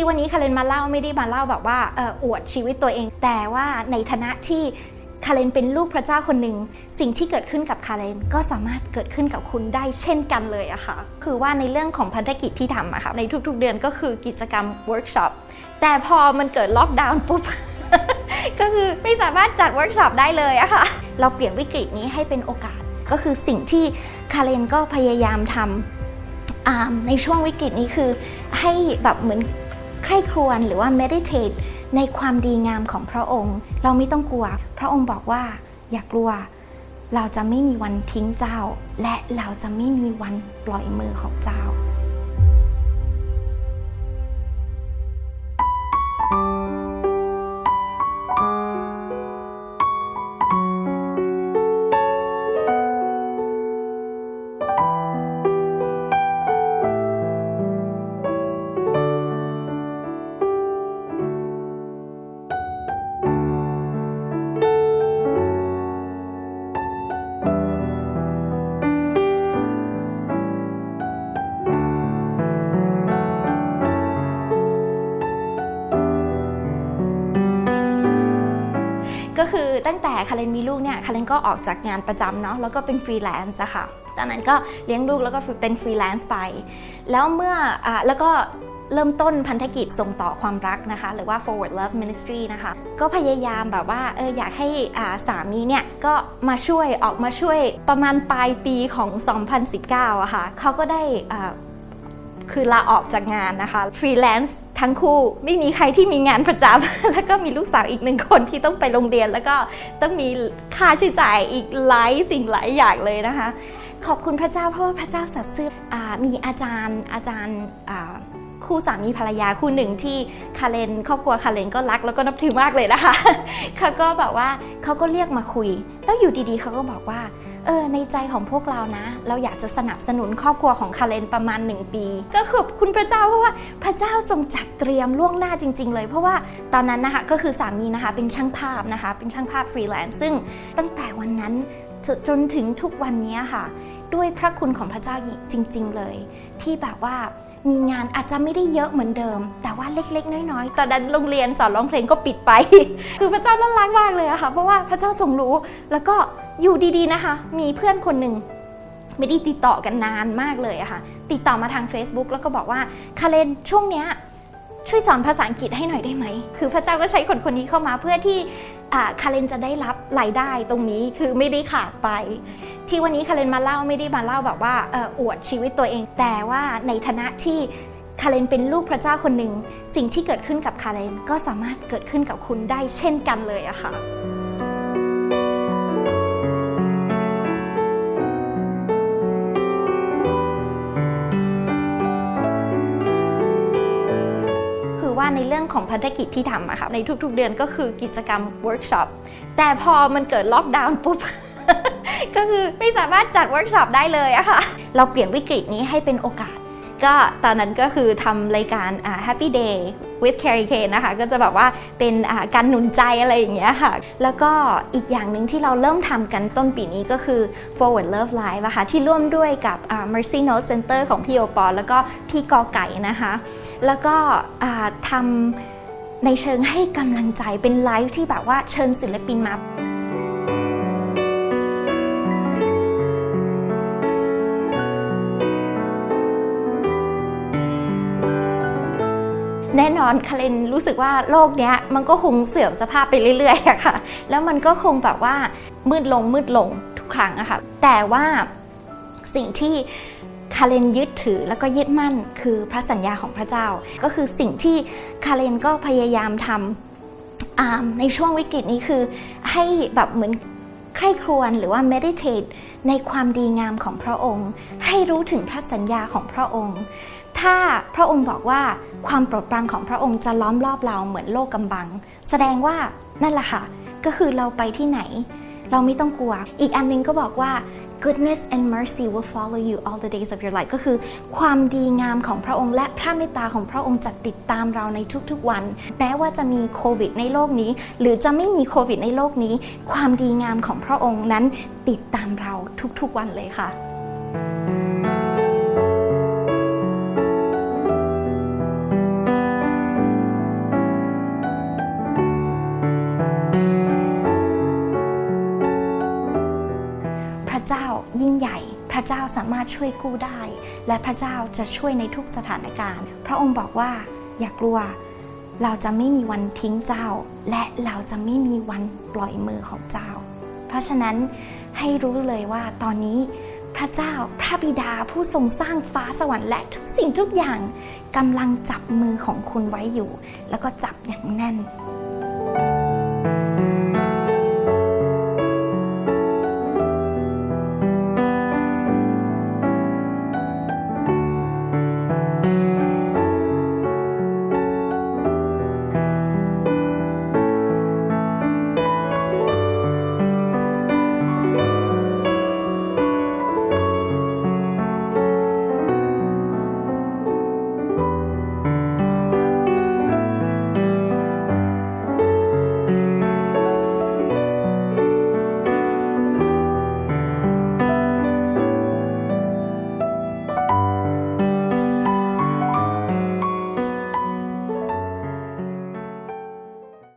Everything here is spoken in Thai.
ที่วันนี้คาเรนมาเล่าไม่ได้มาเล่าแบบว่าอออวดชีวิตตัวเอง แต่ว่าในฐานะที่คาเรนเป็นลูกพระเจ้าคนหนึ่งสิ่งที่เกิดขึ้นกับคาเรนก็สามารถเกิดขึ้นกับคุณได้เช่นกันเลยอะค่ะ คือว่าในเรื่องของพันธกิจที่ทำอะค่ะในทุกๆเดือนก็คือกิจกรรมเวิร์กช็อปแต่พอมันเกิดล็อกดาวน์ปุ๊บก็คือไม่สามารถจัดเวิร์กช็อปได้เลยอะค่ะ เราเปลี่ยนวิกฤตนี้ให้เป็นโอกาสก็คือสิ่งที่คาเรนก็พยายามทำในช่วงวิกฤตนี้คือให้แบบเหมือน ใคร่ครวญหรือว่า meditate ในความดีงามของพระองค์ เราไม่ต้องกลัว พระองค์บอกว่าอย่ากกลัว เราจะไม่มีวันทิ้งเจ้า และเราจะไม่มีวันปล่อยมือของเจ้า แต่คาเรนมีลูกเนี่ยคาเรนก็ออกจากงานประจำเนาะแล้วก็เป็นฟรีแลนซ์อะค่ะตอนนั้นก็เลี้ยงลูกแล้วก็เป็นฟรีแลนซ์ไป แล้วเมื่ออแล้วก็เริ่มต้นพันธกิจส่งต่อความรักนะคะ หรือว่า forward love ministry นะคะ ก็พยายามแบบว่าเอออยากให้สามีเนี่ย ก็มาช่วยออกมาช่วยประมาณปลายปีของ 2019อะค่ะเขาก็ได้ คือลาออกจากงานนะคะฟรีแลนซ์ทั้งคู่ไม่มีใครที่มีงานประจำ แล้วก็มีลูกสาวอีกหนึ่งคนที่ต้องไปโรงเรียน แล้วก็ต้องมีค่าใช้จ่ายอีกหลายสิ่งหลายอย่างเลยนะคะ ขอบคุณพระเจ้าเพราะว่าพระเจ้าสัตย์ซื่ออมีอาจารย์อาจารย์คู่สามีภรรยาคู่หนึ่งที่คาเลนครอบครัวคาเลนก็รักแล้วก็นับถือมากเลยนะคะเขาก็แบบว่าเขาก็เรียกมาคุย แล้วอยู่ดีๆเขาก็บอกว่าเออในใจของพวกเรานะ เราอยากจะสนับสนุนครอบครัวของคาเรนประมาณ 1 ปี ก็ขอบคุณพระเจ้าเพราะว่าพระเจ้าทรงจัดเตรียมล่วงหน้าจริง ๆ เลย เพราะว่าตอนนั้นนะคะก็คือสามีนะคะเป็นช่างภาพนะคะ เป็นช่างภาพฟรีแลนซ์ซึ่งตั้งแต่วันนั้นจนจนถึงทุกวันนี้ค่ะ ด้วยพระคุณของพระเจ้าจริง ๆ เลย ที่แบบว่ามีงานอาจจะไม่ได้เยอะเหมือนเดิม แต่ว่าเล็กๆ น้อยๆ ตอนนั้นโรงเรียนสอนร้องเพลงก็ปิดไป คือพระเจ้าน่ารักมากเลยอะค่ะ เพราะว่าพระเจ้าทรงรู้ แล้วก็อยู่ดีๆนะคะ มีเพื่อนคนหนึ่งไม่ได้ติดต่อกันนานมากเลยอะค่ะ ติดต่อมาทาง Facebook แล้วก็บอกว่าคาเลนช่วงเนี้ย ช่วยสอนภาษาอังกฤษให้หน่อยได้ไหม คือพระเจ้าก็ใช้คนคนนี้เข้ามาเพื่อที่อ่าคาเลนจะได้รับรายได้ตรงนี้คือไม่ได้ขาดไป ที่วันนี้คาเลนมาเล่าไม่ได้มาเล่าแบบว่าออวดชีวิตตัวเอง แต่ว่าในฐานะที่คาเลนเป็นลูกพระเจ้าคนหนึ่ง สิ่งที่เกิดขึ้นกับคาเลนก็สามารถเกิดขึ้นกับคุณได้เช่นกันเลยอะค่ะ ในเรื่องของพันธกิจที่ทำอะค่ะในทุกๆเดือนก็คือกิจกรรมเวิร์กช็อปแต่พอมันเกิดล็อกดาวน์ปุ๊บก็คือไม่สามารถจัดเวิร์กช็อปได้เลยอะค่ะ เราเปลี่ยนวิกฤตนี้ให้เป็นโอกาส ก็ตอนนั้นก็คือทำรายการ Happy Day with Carrie Kane นะคะก็จะแบบว่าเป็นการหนุนใจอะไรอย่างเงี้ยค่ะ แล้วก็อีกอย่างหนึ่งที่เราเริ่มทำกันต้นปีนี้ก็คือ Forward Love Live นะคะที่ร่วมด้วยกับ Mercy Note Center ของพี่โอปอลแล้วก็พี่กอไก่นะคะ แล้วก็ทำในเชิงให้กำลังใจเป็นไลฟ์ที่แบบว่าเชิญศิลปินมา แน่นอนคาเรนรู้สึกว่าโลกเนี้ยมันก็คงเสื่อมสภาพไปเรื่อยๆอะค่ะ แล้วมันก็คงแบบว่ามืดลงมืดลงทุกครั้งอะค่ะ แต่ว่าสิ่งที่คาเรนยึดถือแล้วก็ยึดมั่นคือพระสัญญาของพระเจ้า ก็คือสิ่งที่คาเรนก็พยายามทำในช่วงวิกฤตนี้คือให้แบบเหมือนใคร่ครวญหรือว่า meditate ในความดีงามของพระองค์ ให้รู้ถึงพระสัญญาของพระองค์ ถ้าพระองค์บอกว่าความโปรดปรานของพระองค์จะล้อมรอบเราเหมือนโลกกำบัง แสดงว่านั่นแหละค่ะ ก็คือเราไปที่ไหน เราไม่ต้องกลัว อีกอันนึงก็บอกว่า goodness and mercy will follow you all the days of your life ก็คือความดีงามของพระองค์และพระเมตตาของพระองค์จะติดตามเราในทุกๆวัน แม้ว่าจะมีโควิดในโลกนี้ หรือจะไม่มีโควิดในโลกนี้ ความดีงามของพระองค์นั้นติดตามเราทุกๆวันเลยค่ะ พระเจ้าสามารถช่วยกู้ได้ และพระเจ้าจะช่วยในทุกสถานการณ์ พระองค์บอกว่าอย่ากลัว เราจะไม่มีวันทิ้งเจ้า และเราจะไม่มีวันปล่อยมือของเจ้า เพราะฉะนั้นให้รู้เลยว่าตอนนี้พระเจ้าพระบิดาผู้ทรงสร้างฟ้าสวรรค์และทุกสิ่งทุกอย่างกำลังจับมือของคุณไว้อยู่ แล้วก็จับอย่างแน่น